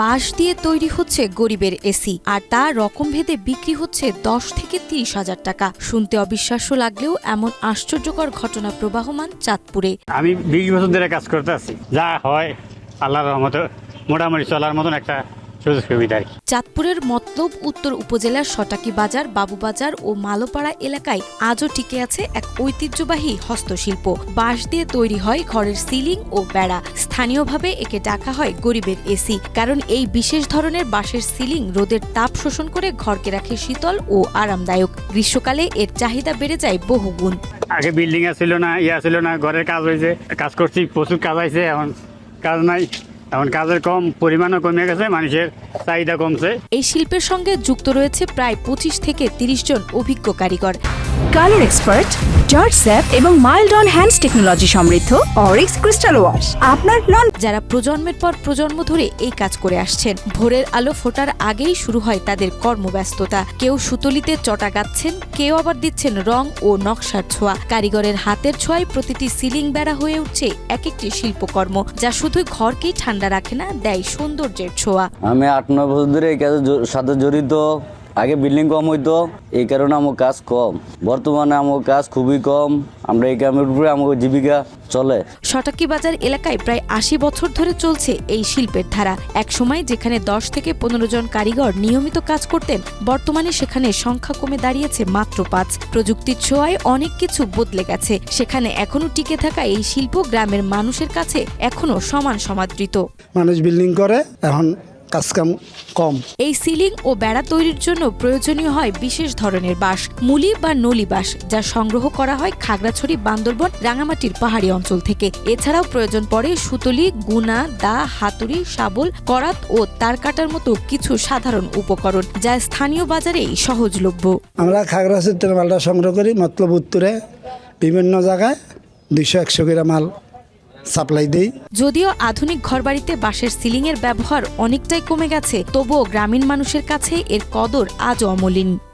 বাঁশ দিয়ে তৈরি হচ্ছে গরিবের এসি, আর তা রকমভেদে বিক্রি হচ্ছে দশ থেকে তিরিশ হাজার টাকা। শুনতে অবিশ্বাস্য লাগলেও এমন আশ্চর্যকর ঘটনা প্রবাহমান চাঁদপুরে। আমি বিশ বছর ধরে কাজ করতে আছি। যা হয় আল্লাহর রহমতে মোটামুটি চলার মতন একটা সুযোগ সুবিধা আর কি। চাঁদপুরের মতলব উত্তর উপজেলার সটাকি বাজার বাবুবাজার ও মালোপাড়া এলাকায় আজও টিকে আছে এক ঐতিহ্যবাহী হস্তশিল্প। বাঁশ দিয়ে তৈরি হয় ঘরের সিলিং ও বেড়া। স্থানীয়ভাবে একে ডাকা হয় গরিবের এসি কারণ এই বিশেষ ধরনের বাঁশের সিলিং রোদের তাপ শোষণ করে ঘরকে রাখে শীতল ও আরামদায়ক। গ্রীষ্মকালে এর চাহিদা বেড়ে যায় বহুগুণ। আগে বিল্ডিং ছিল না ইয়া ছিল না ঘরের কাজ হয়েছে। কাজ করছি প্রচুর কাজ হয়েছে এখন কাজ নাই। এখন কাজের কম, পরিমাণও কমে গেছে, মানুষের চাহিদা কমছে। এই শিল্পের সঙ্গে যুক্ত রয়েছে প্রায় পঁচিশ থেকে তিরিশ জন অভিজ্ঞ কারিগর। কালার এক্সপার্ট জর্জ স্যাপ এবং মাইল্ড অন হ্যান্ডস টেকনোলজি সমৃদ্ধ অরিক্স ক্রিস্টাল ওয়াশ। আপনার নন যারা প্রজন্মের পর প্রজন্ম ধরে এই কাজ করে আসছেন ভোরের আলো ফোটার আগেই শুরু হয় তাদের কর্মব্যস্ততা। কেউ সুতলিতে চটা গাচ্ছেন কেউ আবার দিচ্ছেন রং ও নকশার ছোঁয়া। কারিগরের হাতের ছোঁয়ায় প্রতিটি সিলিং বেড়া হয়ে উঠছে এক একটি শিল্পকর্ম যা শুধু ঘরকেই ঠান্ডা রাখে না দেয় সৌন্দর্যের ছোঁয়া। আমি আট নয় বছর ধরে এই কাজের সাথে জড়িত। আগে বিল্ডিং কম হইতো এই কারণে আমার কাজ কম। বর্তমানে আমার কাজ খুবই কম। আমরা এই কামের উপরে আমার জীবিকা চলে। সটাকি বাজার এলাকায় প্রায় আশি বছর ধরে চলছে এই শিল্পের ধারা। এক সময় যেখানে দশ থেকে পনেরো জন কারিগর নিয়মিত কাজ করতেন বর্তমানে সেখানে সংখ্যা কমে দাঁড়িয়েছে মাত্র পাঁচ। প্রযুক্তির ছোঁয়ায় অনেক কিছু বদলে গেছে। সেখানে এখনও টিকে থাকা এই শিল্প গ্রামের মানুষের কাছে এখনও সমান সমাদৃত। মানুষ বিল্ডিং করে এখন কাজ কাম। এই সিলিং ও বেড়া তৈরির জন্য প্রয়োজনীয় হয় বিশেষ ধরনের বাঁশ মুলি বা নলি বাঁশ যা সংগ্রহ করা হয় খাগড়াছড়ি বান্দরবন রাঙামাটির পাহাড়ি অঞ্চল থেকে। এছাড়াও প্রয়োজন পড়ে সুতলি গুনা দা হাতুড়ি শাবল করাত ও তার কাটার মতো কিছু সাধারণ উপকরণ যা স্থানীয় বাজারেই সহজলভ্য। আমরা খাগড়াছড়ির মালটা সংগ্রহ করি মতলব উত্তরে বিভিন্ন জায়গায় দুইশো একশো গ্রাম মাল। সাপ্লাই দেই। যদিও আধুনিক ঘরবাড়িতে বাঁশের সিলিংয়ের ব্যবহার অনেকটাই কমে গেছে, তবুও গ্রামীণ মানুষের কাছে এর কদর আজও অমলিন।